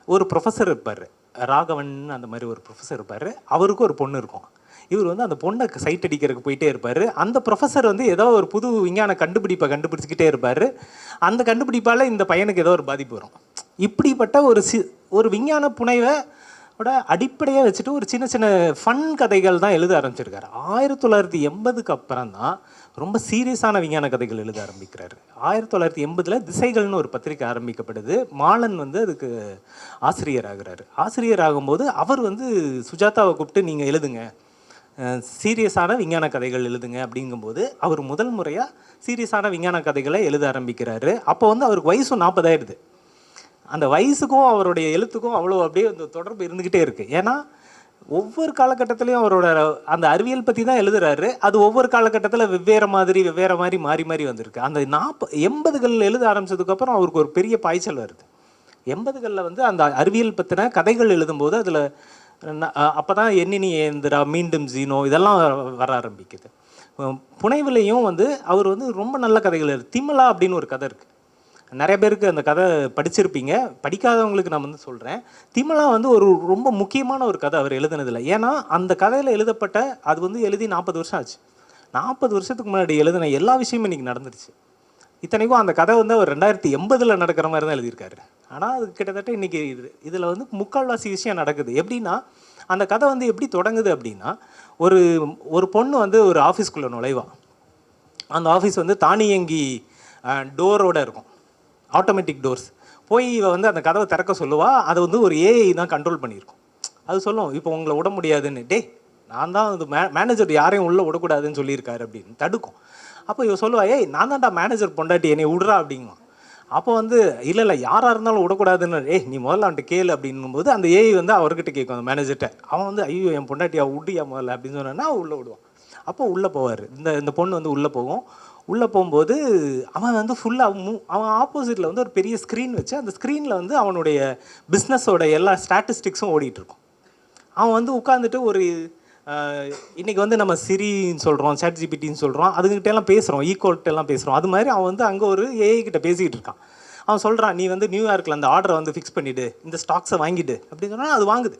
ஒரு ப்ரொஃபஸர் இருப்பார். ராகவன் அந்த மாதிரி ஒரு ப்ரொஃபஸர் இருப்பார். அவருக்கும் ஒரு பொண்ணு இருக்கும். இவர் வந்து அந்த பொண்ணை சைட் அடிக்கிறதுக்கு போயிட்டே இருப்பார். அந்த ப்ரொஃபஸர் வந்து ஏதோ ஒரு புது விஞ்ஞான கண்டுபிடிப்பை கண்டுபிடிச்சிக்கிட்டே இருப்பார். அந்த கண்டுபிடிப்பால் இந்த பையனுக்கு ஏதோ ஒரு பாதிப்பு வரும். இப்படிப்பட்ட ஒரு சி ஒரு விஞ்ஞான புனைவை ஓட அடிப்படையாக வச்சுட்டு ஒரு சின்ன சின்ன ஃபன் கதைகள் தான் எழுத ஆரம்பிச்சிருக்காரு. ஆயிரத்தி தொள்ளாயிரத்தி எண்பதுக்கு அப்புறம் தான் ரொம்ப சீரியஸான விஞ்ஞான கதைகள் எழுத ஆரம்பிக்கிறாரு. ஆயிரத்தி தொள்ளாயிரத்தி எண்பதில் திசைகள்னு ஒரு பத்திரிக்கை ஆரம்பிக்கப்படுது. மாலன் வந்து அதுக்கு ஆசிரியர் ஆகுறாரு ஆசிரியர் ஆகும்போது அவர் வந்து சுஜாதாவை கூப்பிட்டு நீங்கள் எழுதுங்க. சீரியஸான விஞ்ஞான கதைகள் எழுதுங்க அப்படிங்கும்போது அவர் முதல் முறையாக சீரியஸான விஞ்ஞான கதைகளை எழுத ஆரம்பிக்கிறாரு. அப்போ வந்து அவருக்கு வயசும் நாற்பதாயிடுது அந்த வயசுக்கும் அவருடைய எழுத்துக்கும் அவ்வளோ அப்படியே அந்த தொடர்பு இருந்துக்கிட்டே இருக்குது ஏன்னா ஒவ்வொரு காலகட்டத்திலையும் அவரோட அந்த அறிவியல் பற்றி தான் எழுதுறாரு. அது ஒவ்வொரு காலகட்டத்தில் வெவ்வேறு மாதிரி வெவ்வேறு மாதிரி மாறி மாறி வந்திருக்கு. அந்த நாற்ப எண்பதுகளில் எழுத ஆரம்பிச்சதுக்கப்புறம் அவருக்கு ஒரு பெரிய பாய்ச்சல் வருது. எண்பதுகளில் வந்து அந்த அறிவியல் பற்றின கதைகள் எழுதும்போது அதில் அப்போ தான் எண்ணினி ஏந்திரா மீண்டும் ஜீனோ இதெல்லாம் வர- வர ஆரம்பிக்குது. புனைவிலையும் வந்து அவர் வந்து ரொம்ப நல்ல கதைகள் எழுது திமலா அப்படின்னு ஒரு கதை இருக்குது நிறைய பேருக்கு அந்த கதை படிச்சிருப்பீங்க. படிக்காதவங்களுக்கு நான் வந்து சொல்கிறேன் திமலா வந்து ஒரு ரொம்ப முக்கியமான ஒரு கதை அவர் எழுதுனதில்ல ஏன்னா அந்த கதையில் எழுதப்பட்ட அது வந்து எழுதி நாற்பது வருஷம் ஆச்சு. நாற்பது வருஷத்துக்கு முன்னாடி எழுதின எல்லா விஷயமும் இன்றைக்கி நடந்துருச்சு. இத்தனைக்கும் அந்த கதை வந்து அவர் ரெண்டாயிரத்தி எண்பதில் நடக்கிற மாதிரி தான் எழுதியிருக்காரு. ஆனால் அது கிட்டத்தட்ட இன்றைக்கி இது இதில் வந்து முக்கால்வாசி விஷயம் நடக்குது. எப்படின்னா அந்த கதை வந்து எப்படி தொடங்குது அப்படின்னா ஒரு ஒரு பொண்ணு வந்து ஒரு ஆஃபீஸ்க்குள்ளே நுழைவா. அந்த ஆஃபீஸ் வந்து தானியங்கி டோரோட இருக்கும். ஆட்டோமேட்டிக் டோர்ஸ் போய் இவ வந்து அந்த கதவை திறக்க சொல்லுவா அதை வந்து ஒரு ஏஐ தான் கண்ட்ரோல் பண்ணியிருக்கும். அது சொல்லும் இப்போ உங்களை விட முடியாதுன்னு. டேய் நான் தான் அது மே மேனேஜர் யாரையும் உள்ளே விடக்கூடாதுன்னு சொல்லியிருக்காரு அப்படின்னு தடுக்கும். அப்போ இவ சொல்லுவா ஏய் நான் தான்டா மேனேஜர் பொண்டாட்டி என்னை விடுறா அப்படிங்குவான். அப்போ வந்து இல்லை இல்லை யாராக இருந்தாலும் விடக்கூடாதுன்னு. ஏய் நீ முதல்ல அவன்கிட்ட கேளு அப்படிங்கும்போது அந்த ஏஐ வந்து அவர்கிட்ட கேட்கும் அந்த மேனேஜர்கிட்ட அவன் வந்து ஐயோ என் பொண்டாட்டியா விட்டியா முதல்ல அப்படின்னு சொன்னா உள்ளே விடுவான். அப்போ உள்ளே போவார். இந்த இந்த பொண்ணு வந்து உள்ளே போகும். உள்ளே போகும்போது அவன் வந்து ஃபுல்லாக மூ அவன் ஆப்போசிட்டில் வந்து ஒரு பெரிய ஸ்க்ரீன் வச்சு அந்த ஸ்க்ரீனில் வந்து அவனுடைய பிஸ்னஸோட எல்லா ஸ்டாட்டிஸ்டிக்ஸும் ஓடிட்டுருக்கும் அவன் வந்து உட்காந்துட்டு ஒரு இன்றைக்கி வந்து நம்ம சிரின்னு சொல்கிறோம் சேட் ஜிபிடின்னு சொல்கிறோம் அதுக்கிட்டெல்லாம் பேசுகிறோம் ஈக்குவல்கிட்டலாம் பேசுகிறோம் அது மாதிரி அவன் வந்து அங்கே ஒரு ஏஐ கிட்ட பேசிக்கிட்டு இருக்கான். அவன் சொல்கிறான் நீ வந்து நியூயார்க்கில் அந்த ஆர்டரை வந்து ஃபிக்ஸ் பண்ணிவிடு இந்த ஸ்டாக்ஸை வாங்கிடு. அப்படின்னு சொன்னால் அது வாங்குது.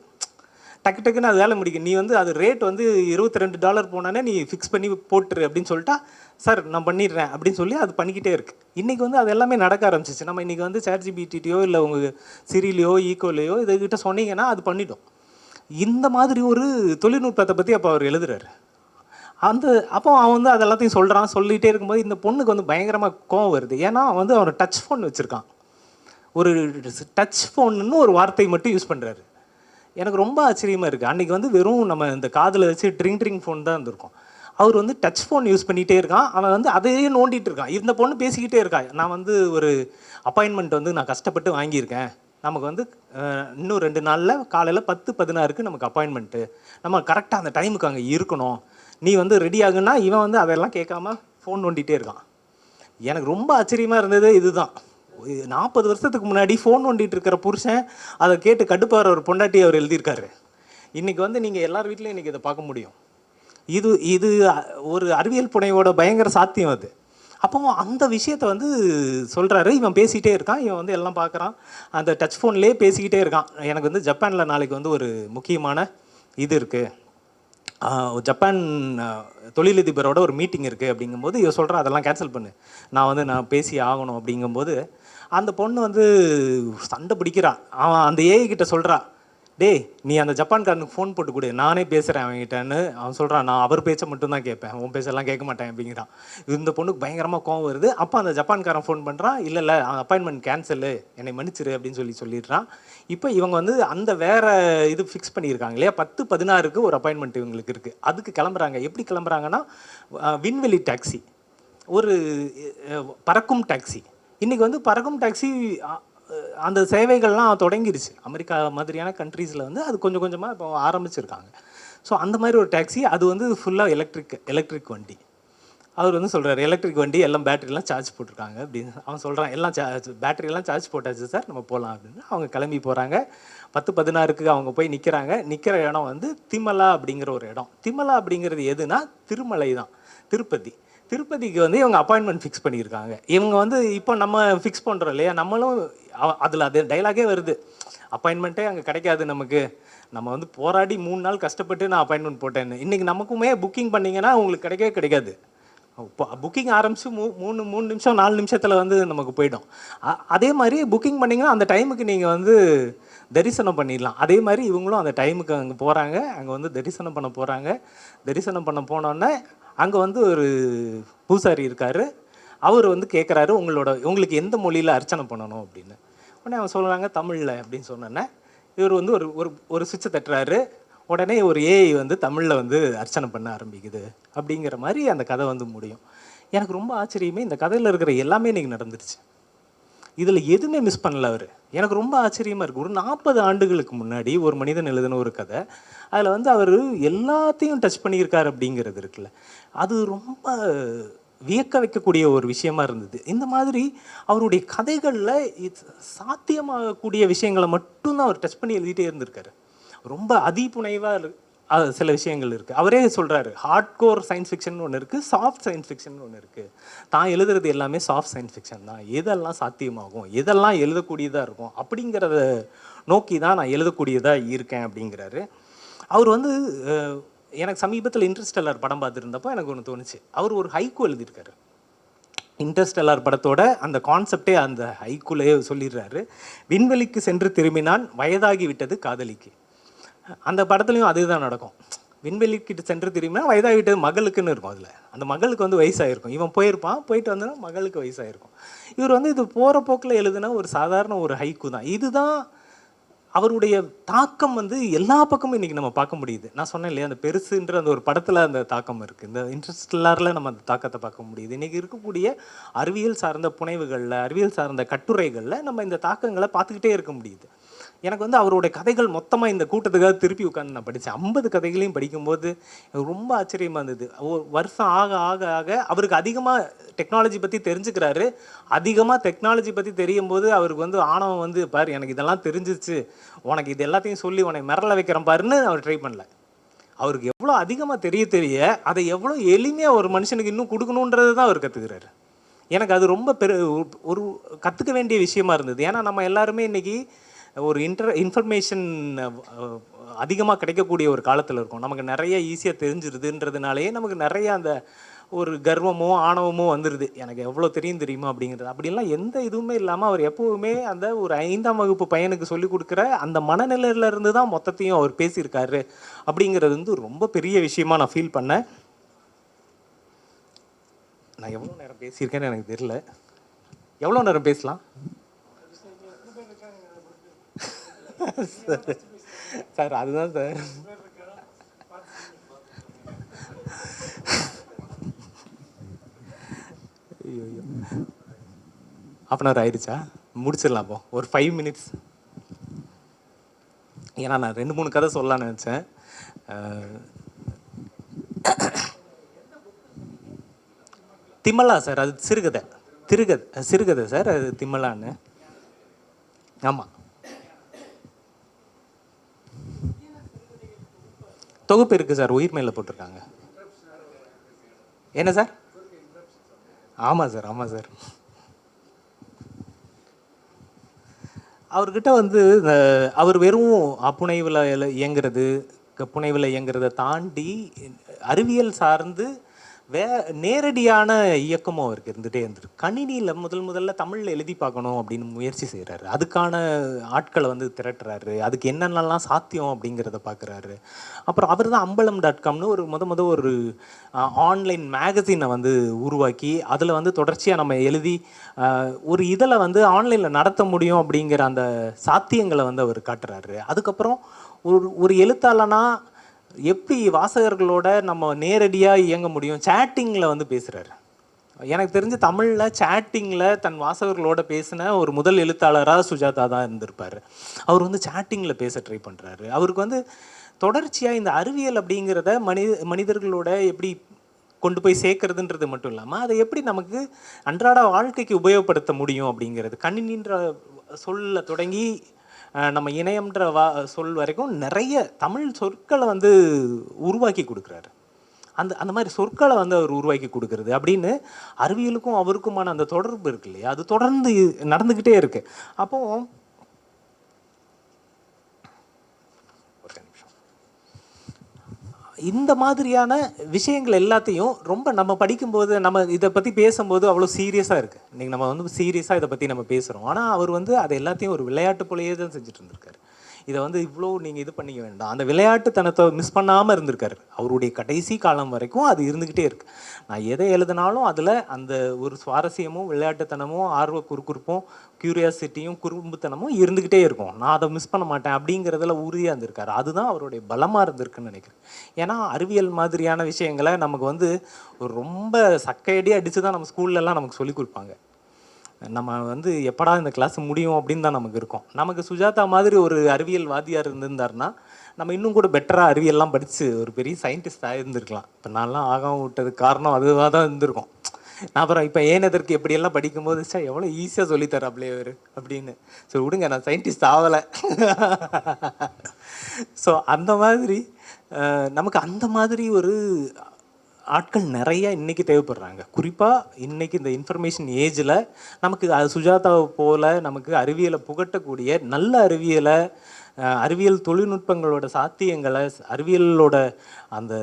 டக்கு டக்குன்னு அது வேலை முடிக்கும். நீ வந்து அது ரேட் வந்து இருபத்தி ரெண்டு டாலர் போனோன்னே நீ ஃபிக்ஸ் பண்ணி போட்டுரு அப்படின்னு சொல்லிட்டா சார் நான் பண்ணிடுறேன் அப்படின்னு சொல்லி அது பண்ணிக்கிட்டே இருக்கு. இன்றைக்கி வந்து அது எல்லாமே நடக்க ஆரம்பிச்சிச்சு. நம்ம இன்றைக்கி வந்து சேட் ஜிபிடியோ இல்லை உங்கள் சிரிலையோ ஈக்கோலையோ இதுகிட்ட சொன்னீங்கன்னா அது பண்ணிடும். இந்த மாதிரி ஒரு தொழில்நுட்பத்தை பற்றி அப்போ அவர் எழுதுறாரு. அந்த அப்போ அவன் வந்து அது எல்லாத்தையும் சொல்கிறான் சொல்லிகிட்டே இருக்கும்போது இந்த பொண்ணுக்கு வந்து பயங்கரமாக கோவம் வருது. ஏன்னா அவன் வந்து அவனை டச் ஃபோன் வச்சுருக்கான். ஒரு டச் ஃபோன்னு ஒரு வார்த்தை மட்டும் யூஸ் பண்ணுறாரு எனக்கு ரொம்ப ஆச்சரியமாக இருக்குது அன்றைக்கி வந்து வெறும் நம்ம இந்த காதில் வச்சு ட்ரிங் ட்ரிங் ஃபோன் தான் இருந்திருக்கோம். அவர் வந்து டச் ஃபோன் யூஸ் பண்ணிகிட்டே இருக்கான். அவன் வந்து அதையே நோண்டிகிட்டு இருக்கான். இந்த பொண்ணு பேசிக்கிட்டே இருக்கா. நான் வந்து ஒரு அப்பாயின்மெண்ட் வந்து நான் கஷ்டப்பட்டு வாங்கியிருக்கேன். நமக்கு வந்து இன்னும் ரெண்டு நாளில் காலையில் பத்து பதினாறுக்கு நமக்கு அப்பாயின்மெண்ட்டு நம்ம கரெக்டாக அந்த டைமுக்கு அங்கே இருக்கணும். நீ வந்து ரெடி ஆகுன்னா இவன் வந்து அதெல்லாம் கேட்காம ஃபோன் நோண்டிகிட்டே இருக்கான். எனக்கு ரொம்ப ஆச்சரியமாக இருந்தது இதுதான். நாற்பது வருஷத்துக்கு முன்னாடி ஃபோன் ஒண்டிகிட்டு இருக்கிற புருஷன் அதை கேட்டு கடுப்பார ஒரு பொண்டாட்டி அவர் எழுதியிருக்காரு. இன்றைக்கி வந்து நீங்கள் எல்லார் வீட்லையும் இன்றைக்கி இதை பார்க்க முடியும். இது இது ஒரு அறிவியல் புனைவோட பயங்கர சாத்தியம் அது. அப்போ அந்த விஷயத்த வந்து சொல்கிறாரு இவன் பேசிகிட்டே இருக்கான். இவன் வந்து எல்லாம் பார்க்குறான். அந்த டச் ஃபோன்லேயே பேசிக்கிட்டே இருக்கான். எனக்கு வந்து ஜப்பானில் நாளைக்கு வந்து ஒரு முக்கியமான இது இருக்குது ஜப்பான் தொழிலதிபரோட ஒரு மீட்டிங் இருக்குது அப்படிங்கும்போது இவன் சொல்கிறான் அதெல்லாம் கேன்சல் பண்ணு. நான் வந்து நான் பேசி ஆகணும். அப்படிங்கும்போது அந்த பொண்ணு வந்து சண்டை பிடிக்கிறான் அவன் அந்த ஏஐ கிட்ட சொல்கிறா டேய் நீ அந்த ஜப்பான்காரனுக்கு ஃபோன் போட்டு கொடு. நானே பேசுகிறேன் அவங்ககிட்டன்னு அவன் சொல்கிறான் நான் அவர் பேச்சை மட்டும்தான் கேட்பேன். உன் பேச்செல்லாம் கேட்க மாட்டேன் அப்படிங்கிறான். இந்த பொண்ணுக்கு பயங்கரமாக கோவம் வருது. அப்போ அந்த ஜப்பான்காரன் ஃபோன் பண்ணுறான் இல்லை இல்லை அப்பாயின்மெண்ட் கேன்சலு என்னை மன்னிச்சிரு அப்படின்னு சொல்லி சொல்லிடுறான். இப்போ இவங்க வந்து அந்த வேறு இது ஃபிக்ஸ் பண்ணியிருக்காங்க இல்லையா? பத்து பதினாறுக்கு ஒரு அப்பாயின்மெண்ட் இவங்களுக்கு இருக்குது அதுக்கு கிளம்புறாங்க. எப்படி கிளம்புறாங்கன்னா விண்வெளி டாக்ஸி ஒரு பறக்கும் டாக்ஸி இன்றைக்கி வந்து பறக்கும் டாக்ஸி அந்த சேவைகள்லாம் தொடங்கிருச்சு. அமெரிக்கா மாதிரியான கண்ட்ரீஸில் வந்து அது கொஞ்சம் கொஞ்சமாக இப்போ ஆரம்பிச்சிருக்காங்க. ஸோ அந்த மாதிரி ஒரு டாக்ஸி அது வந்து ஃபுல்லாக எலக்ட்ரிக் எலக்ட்ரிக் வண்டி. அவர் வந்து சொல்கிறார் எலக்ட்ரிக் வண்டி எல்லாம் பேட்டரிலாம் சார்ஜ் போட்டிருக்காங்க அப்படின்னு. அவன் சொல்கிறான் எல்லாம் சார்ஜ் பேட்டரியெல்லாம் சார்ஜ் போட்டாச்சு சார் நம்ம போகலாம் அப்படின்னு. அவங்க கிளம்பி போகிறாங்க பத்து பதினாறுக்கு அவங்க போய் நிற்கிறாங்க நிற்கிற இடம் வந்து திமலா அப்படிங்கிற ஒரு இடம். திமலா அப்படிங்கிறது எதுனா திருமலை தான் திருப்பதி. திருப்பதிக்கு வந்து இவங்க அப்பாயின்மெண்ட் ஃபிக்ஸ் பண்ணியிருக்காங்க. இவங்க வந்து இப்போ நம்ம ஃபிக்ஸ் பண்ணுறோம் இல்லையா? நம்மளும் அதில் அது டைலாகே வருது. அப்பாயின்மெண்ட்டே அங்கே கிடைக்காது நமக்கு. நம்ம வந்து போராடி மூணு நாள் கஷ்டப்பட்டு நான் அப்பாயின்மெண்ட் போட்டேன்னு. இன்றைக்கி நமக்குமே புக்கிங் பண்ணிங்கன்னா உங்களுக்கு கிடைக்கவே கிடைக்காது. இப்போ புக்கிங் ஆரம்பித்து மூ மூணு மூணு நிமிஷம் நாலு நிமிஷத்தில் வந்து நமக்கு போயிடும். அதே மாதிரி புக்கிங் பண்ணிங்கன்னா அந்த டைமுக்கு நீங்கள் வந்து தரிசனம் பண்ணிடலாம். அதே மாதிரி இவங்களும் அந்த டைமுக்கு அங்கே போகிறாங்க அங்கே வந்து தரிசனம் பண்ண போகிறாங்க தரிசனம் பண்ண போனோடனே அங்கே வந்து ஒரு பூசாரி இருக்கார். அவர் வந்து கேட்குறாரு உங்களோட உங்களுக்கு எந்த மொழியில் அர்ச்சனை பண்ணணும்? அப்படின்னு. உடனே அவன் சொல்கிறாங்க தமிழில் அப்படின்னு சொன்னோன்னே இவர் வந்து ஒரு ஒரு ஒரு சுவிட்சை தட்டுறாரு. உடனே ஒரு ஏஐ வந்து தமிழில் வந்து அர்ச்சனை பண்ண ஆரம்பிக்குது அப்படிங்கிற மாதிரி அந்த கதை வந்து முடியும். எனக்கு ரொம்ப ஆச்சரியமே இந்த கதையில் இருக்கிற எல்லாமே இன்றைக்கி நடந்துருச்சு. இதில் எதுவுமே மிஸ் பண்ணல அவர். எனக்கு ரொம்ப ஆச்சரியமாக இருக்குது ஒரு நாற்பது ஆண்டுகளுக்கு முன்னாடி ஒரு மனிதன் எழுதின ஒரு கதை அதில் வந்து அவர் எல்லாத்தையும் டச் பண்ணியிருக்காரு அப்படிங்கிறது இருக்குல்ல. அது ரொம்ப வியக்க வைக்கக்கூடிய ஒரு விஷயமா இருந்தது. இந்த மாதிரி அவருடைய கதைகளில் சாத்தியமாகக்கூடிய விஷயங்களை மட்டும்தான் அவர் டச் பண்ணி எழுதிட்டே இருந்திருக்காரு. ரொம்ப அதிபுனைவாக சில விஷயங்கள் இருக்குது அவரே சொல்கிறாரு ஹார்ட் கோர் சயின்ஸ் ஃபிக்ஷன் ஒன்று இருக்குது சாஃப்ட் சயின்ஸ் ஃபிக்ஷன் ஒன்று இருக்குது தான் எழுதுறது எல்லாமே சாஃப்ட் சயின்ஸ் ஃபிக்ஷன் தான். எதெல்லாம் சாத்தியமாகும்? எதெல்லாம் எழுதக்கூடியதாக இருக்கும்? அப்படிங்கிறத நோக்கி தான் நான் எழுதக்கூடியதாக இருக்கேன் அப்படிங்கிறாரு. அவர் வந்து எனக்கு சமீபத்தில் இன்ட்ரெஸ்டெல்லார் படம் பார்த்துருந்தப்போ எனக்கு ஒன்று தோணுச்சு. அவர் ஒரு ஹைக்கூ எழுதியிருக்காரு. இன்டர்ஸ்டெல்லார் படத்தோட அந்த கான்செப்டே அந்த ஹைக்குள்ளேயே சொல்லிடுறாரு. விண்வெளிக்கு சென்று திரும்பினான் வயதாகி விட்டது காதலிக்கு. அந்த படத்துலையும் அதுதான் நடக்கும். விண்வெளிக்கிட்ட சென்று திரும்பினா வயதாக வீட்டு மகளுக்குன்னு இருக்கும் அதில். அந்த மகளுக்கு வந்து வயசாயிருக்கும். இவன் போயிருப்பான் போயிட்டு வந்தனா மகளுக்கு வயசாகிருக்கும் இவர் வந்து இது போகிற போக்கில் எழுதுனா ஒரு சாதாரண ஒரு ஹைக்கு தான். இதுதான் அவருடைய தாக்கம் வந்து எல்லா பக்கமும் இன்றைக்கி நம்ம பார்க்க முடியுது. நான் சொன்னேன் இல்லையா அந்த பெருசுன்ற அந்த ஒரு படத்தில் அந்த தாக்கம் இருக்குது இந்த இன்ட்ரெஸ்டில்லாரில் நம்ம அந்த தாக்கத்தை பார்க்க முடியுது. இன்னைக்கு இருக்கக்கூடிய அறிவியல் சார்ந்த புனைவுகளில் அறிவியல் சார்ந்த கட்டுரைகளில் நம்ம இந்த தாக்கங்களை பார்த்துக்கிட்டே இருக்க முடியுது. எனக்கு வந்து அவருடைய கதைகள் மொத்தமாக இந்த கூட்டத்துக்காக திருப்பி உட்காந்து நான் படித்தேன். ஐம்பது கதைகளையும் படிக்கும்போது எனக்கு ரொம்ப ஆச்சரியமாக இருந்தது. வருஷம் ஆக ஆக ஆக அவருக்கு அதிகமாக டெக்னாலஜி பற்றி தெரிஞ்சுக்கிறாரு. அதிகமாக டெக்னாலஜி பற்றி தெரியும் போது அவருக்கு வந்து ஆணவம் வந்து பார் எனக்கு இதெல்லாம் தெரிஞ்சிச்சு. உனக்கு இது எல்லாத்தையும் சொல்லி உனக்கு மிரள வைக்கிறேன் பாருன்னு அவர் ட்ரை பண்ணல. அவருக்கு எவ்வளோ அதிகமாக தெரிய தெரிய அதை எவ்வளோ எளிமையாக ஒரு மனுஷனுக்கு இன்னும் கொடுக்கணுன்றது தான் அவர் கற்றுக்கிறாரு எனக்கு அது ரொம்ப பெரு ஒரு கற்றுக்க வேண்டிய விஷயமா இருந்தது. ஏன்னா நம்ம எல்லாருமே இன்றைக்கி ஒரு இன்டர் இன்ஃபர்மேஷன் அதிகமாக கிடைக்கக்கூடிய ஒரு காலத்தில் இருக்கும். நமக்கு நிறைய ஈஸியாக தெரிஞ்சிருதுன்றதுனாலேயே நமக்கு நிறைய அந்த ஒரு கர்வமோ ஆணவமோ வந்துடுது எனக்கு எவ்வளோ தெரியும் தெரியுமா அப்படிங்கிறது. அப்படிலாம் எந்த இதுவுமே இல்லாமல் அவர் எப்போவுமே அந்த ஒரு ஐந்தாம் வகுப்பு பையனுக்கு சொல்லி கொடுக்குற அந்த மனநிலையிலேருந்து தான் மொத்தத்தையும் அவர் பேசியிருக்காரு அப்படிங்கிறது வந்து ரொம்ப பெரிய விஷயமா நான் ஃபீல் பண்ணேன். நான் எவ்வளோ நேரம் பேசியிருக்கேன்னு எனக்கு தெரியல. எவ்வளோ நேரம் பேசலாம்? சார் [laughs] சார் அதுதான் சார். ஐயோ ஹாஃப் அன் ஹவர் ஆயிடுச்சா? முடிச்சிடலாம் அப்போ. ஒரு ஃபைவ் மினிட்ஸ் ஏன்னா நான் ரெண்டு மூணு கதை சொல்லலாம்னு நினச்சேன். அஹ், திம்மலா சார் அது சிறுகதை. திருகதை சிறுகதை சார் அது திம்மலான்னு ஆமாம் தொகுப்பு இருக்குது சார் உயிர் மேலே போட்டிருக்காங்க. என்ன சார்? ஆமாம் சார் ஆமாம் சார். அவர்கிட்ட வந்து இந்த அவர் வெறும் அப்புனைவில் இயங்குறது க- புனைவில் இயங்குறதை தாண்டி அறிவியல் சார்ந்து வே நேரடியான இயக்கமும் அவருக்கு இருந்துகிட்டே இருந்திருக்கு கணினியில் முதல் முதல்ல தமிழில் எழுதி பார்க்கணும் அப்படின்னு முயற்சி செய்கிறாரு அதுக்கான ஆட்களை வந்து திரட்டுறாரு. அதுக்கு என்னென்னலாம் சாத்தியம் அப்படிங்கிறத பார்க்குறாரு. அப்புறம் அவர் தான் அம்பலம் டாட் காம்னு ஒரு முத முத ஒரு ஆன்லைன் மேகசினை வந்து உருவாக்கி அதில் வந்து தொடர்ச்சியாக நம்ம எழுதி ஒரு இதில் வந்து ஆன்லைனில் நடத்த முடியும் அப்படிங்கிற அந்த சாத்தியங்களை வந்து அவர் காட்டுறாரு. அதுக்கப்புறம் ஒரு ஒரு எழுத்தாளனா எப்படி வாசகர்களோட நம்ம நேரடியாக இயங்க முடியும்? சேட்டிங்கில் வந்து பேசுகிறாரு எனக்கு தெரிஞ்சு தமிழில் சேட்டிங்கில் தன் வாசகர்களோட பேசின ஒரு முதல் எழுத்தாளராக சுஜாதா தான் இருந்திருப்பார். அவர் வந்து சேட்டிங்கில் பேச ட்ரை பண்ணுறாரு அவருக்கு வந்து தொடர்ச்சியாக இந்த அறிவியல் அப்படிங்கிறத மனித மனிதர்களோட எப்படி கொண்டு போய் சேர்க்கறதுன்றது மட்டும் இல்லாமல் அதை எப்படி நமக்கு அன்றாட வாழ்க்கைக்கு உபயோகப்படுத்த முடியும் அப்படிங்கிறது. கணினின்ற சொல்ல தொடங்கி நம்ம இணையம்ன்ற வா சொல் வரைக்கும் நிறைய தமிழ் சொற்களை வந்து உருவாக்கி கொடுக்குறாரு. அந்த அந்த மாதிரி சொற்களை வந்து அவர் உருவாக்கி கொடுக்குறது அப்படின்னு அறிவியலுக்கும் அவருக்குமான அந்த தொடர்பு இருக்கு இல்லையா? அது தொடர்ந்து நடந்துக்கிட்டே இருக்குது அப்போது ஒரே நிமிஷம். இந்த மாதிரியான விஷயங்கள் எல்லாத்தையும் ரொம்ப நம்ம படிக்கும்போது நம்ம இதை பற்றி பேசும்போது அவ்வளோ சீரியஸாக இருக்குது நீங்கள் நம்ம வந்து சீரியஸாக இதை பற்றி நம்ம பேசுகிறோம் ஆனால் அவர் வந்து அதை எல்லாத்தையும் ஒரு விளையாட்டு போலையே தான் செஞ்சுட்டு இருந்திருக்காரு. இதை வந்து இவ்வளோ நீங்கள் இது பண்ணிக்க வேண்டாம். அந்த விளையாட்டுத்தனத்தை மிஸ் பண்ணாமல் இருந்திருக்காரு. அவருடைய கடைசி காலம் வரைக்கும் அது இருந்துக்கிட்டே இருக்கு. நான் எதை எழுதினாலும் அதில் அந்த ஒரு சுவாரஸ்யமும் விளையாட்டுத்தனமும் ஆர்வ குறுக்குறுப்பும் க்யூரியாசிட்டியும் குறும்புத்தனமும் இருந்துக்கிட்டே இருக்கும். நான் அதை மிஸ் பண்ண மாட்டேன் அப்படிங்கிறதுல உறுதியாக இருந்திருக்காரு. அதுதான் அவருடைய பலமாக இருந்திருக்குன்னு நினைக்கிறேன். ஏன்னா அறிவியல் மாதிரியான விஷயங்களை நமக்கு வந்து ரொம்ப சக்கையடி அடித்து தான் நம்ம ஸ்கூல்லலாம் நமக்கு சொல்லிக் கொடுப்பாங்க. நம்ம வந்து எப்படா இந்த கிளாஸ் முடியும் அப்படின்னு தான் நமக்கு இருக்கும். நமக்கு சுஜாதா மாதிரி ஒரு அறிவியல் வாதியார் இருந்திருந்தாருன்னா நம்ம இன்னும் கூட பெட்டராக அறிவியல்லாம் படித்து ஒரு பெரிய சயின்டிஸ்டாக இருந்திருக்கலாம். இப்போ நான்லாம் ஆகாம விட்டதுக்கு காரணம் அதுவாக தான் இருந்திருக்கும். நான் அப்புறம் இப்போ ஏன் எதற்கு எப்படியெல்லாம் படிக்கும்போது சார் எவ்வளோ ஈஸியாக சொல்லித்தராப்லையே அவர் அப்படின்னு. சரி விடுங்க நான் சயின்டிஸ்ட் ஆகலை ஸோ அந்த மாதிரி நமக்கு அந்த மாதிரி ஒரு ஆட்கள் நிறைய இன்னைக்கு தேவைப்படுறாங்க. குறிப்பாக இன்னைக்கு இந்த இன்ஃபர்மேஷன் ஏஜில் நமக்கு அது சுஜாதாவை போல் நமக்கு அறிவியலை புகட்டக்கூடிய நல்ல அறிவியலை அறிவியல் தொழில்நுட்பங்களோட சாத்தியங்களை அறிவியலோட அந்த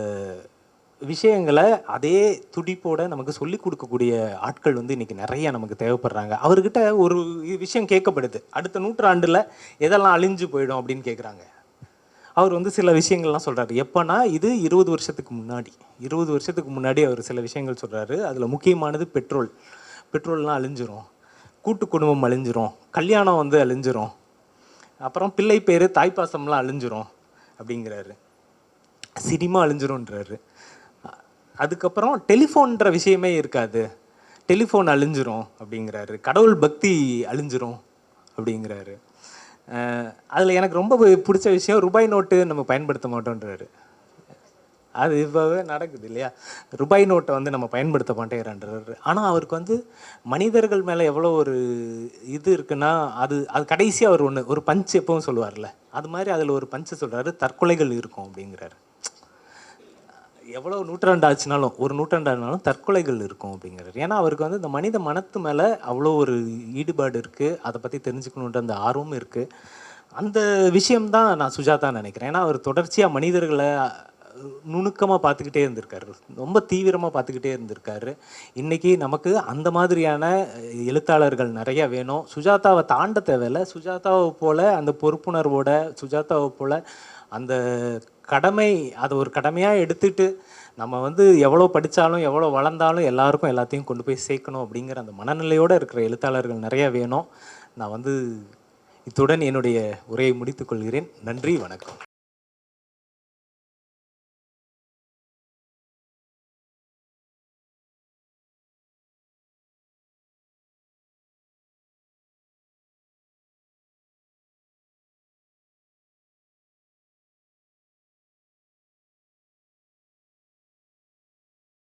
விஷயங்களை அதே துடிப்போட நமக்கு சொல்லி கொடுக்கக்கூடிய ஆட்கள் வந்து இன்றைக்கி நிறைய நமக்கு தேவைப்படுறாங்க. அவர்கிட்ட ஒரு விஷயம் கேட்கப்படுது. அடுத்த நூற்றாண்டில் எதெல்லாம் அழிஞ்சு போயிடும் அப்படின்னு கேட்குறாங்க அவர் வந்து சில விஷயங்கள்லாம் சொல்கிறாரு எப்போனா இது இருபது வருஷத்துக்கு முன்னாடி. இருபது வருஷத்துக்கு முன்னாடி அவர் சில விஷயங்கள் சொல்கிறாரு அதில் முக்கியமானது பெட்ரோல். பெட்ரோல்லாம் அழிஞ்சிரும். கூட்டு குடும்பம் அழிஞ்சிரும். கல்யாணம் வந்து அழிஞ்சிரும். அப்புறம் பிள்ளை பேர் தாய்ப்பாசம்லாம் அழிஞ்சிரும் அப்படிங்கிறாரு. சினிமா அழிஞ்சிரும்ன்றாரு. அதுக்கப்புறம் டெலிஃபோன்ற விஷயமே இருக்காது. டெலிஃபோன் அழிஞ்சிரும் அப்படிங்கிறாரு. கடவுள் பக்தி அழிஞ்சிரும் அப்படிங்கிறாரு. அதில் எனக்கு ரொம்ப பிடிச்ச விஷயம் ரூபாய் நோட்டு நம்ம பயன்படுத்த மாட்டோன்றாரு. அது இப்போவே நடக்குது இல்லையா? ரூபாய் நோட்டை வந்து நம்ம பயன்படுத்த மாட்டேங்கிறான்றார். ஆனால் அவருக்கு வந்து மனிதர்கள் மேலே எவ்வளோ ஒரு இது இருக்குன்னா அது அது கடைசியாக அவர் ஒன்று ஒரு பஞ்ச் எப்பவும் சொல்லுவார்ல? அது மாதிரி அதில் ஒரு பஞ்சு சொல்கிறாரு தற்கொலைகள் இருக்கும் அப்படிங்கிறாரு. எவ்வளோ நூற்றாண்டு ஆச்சுனாலும் ஒரு நூற்றாண்டானாலும் தற்கொலைகள் இருக்கும் அப்படிங்கிறாரு. ஏன்னா அவருக்கு வந்து இந்த மனித மனத்து மேலே அவ்வளோ ஒரு ஈடுபாடு இருக்குது அதை பற்றி தெரிஞ்சுக்கணுன்ற அந்த ஆர்வமும் இருக்குது அந்த விஷயம்தான் நான் சுஜாதா நினைக்கிறேன். ஏன்னா அவர் தொடர்ச்சியாக மனிதர்களை நுணுக்கமாக பார்த்துக்கிட்டே இருந்திருக்காரு. ரொம்ப தீவிரமாக பார்த்துக்கிட்டே இருந்திருக்காரு. இன்றைக்கி நமக்கு அந்த மாதிரியான எழுத்தாளர்கள் நிறைய வேணும். சுஜாதாவை தாண்ட தேவையில்ல. சுஜாதாவை போல் அந்த பொறுப்புணர்வோட சுஜாதாவை போல் அந்த கடமை அதை ஒரு கடமையாக எடுத்துட்டு நம்ம வந்து எவ்வளோ படித்தாலும் எவ்வளோ வளர்ந்தாலும் எல்லாருக்கும் எல்லாத்தையும் கொண்டு போய் சேர்க்கணும் அப்படிங்கிற அந்த மனநிலையோடு இருக்கிற எழுத்தாளர்கள் நிறைய வேணும். நான் வந்து இத்துடன் என்னுடைய உரையை முடித்துக்கொள்கிறேன் நன்றி வணக்கம்.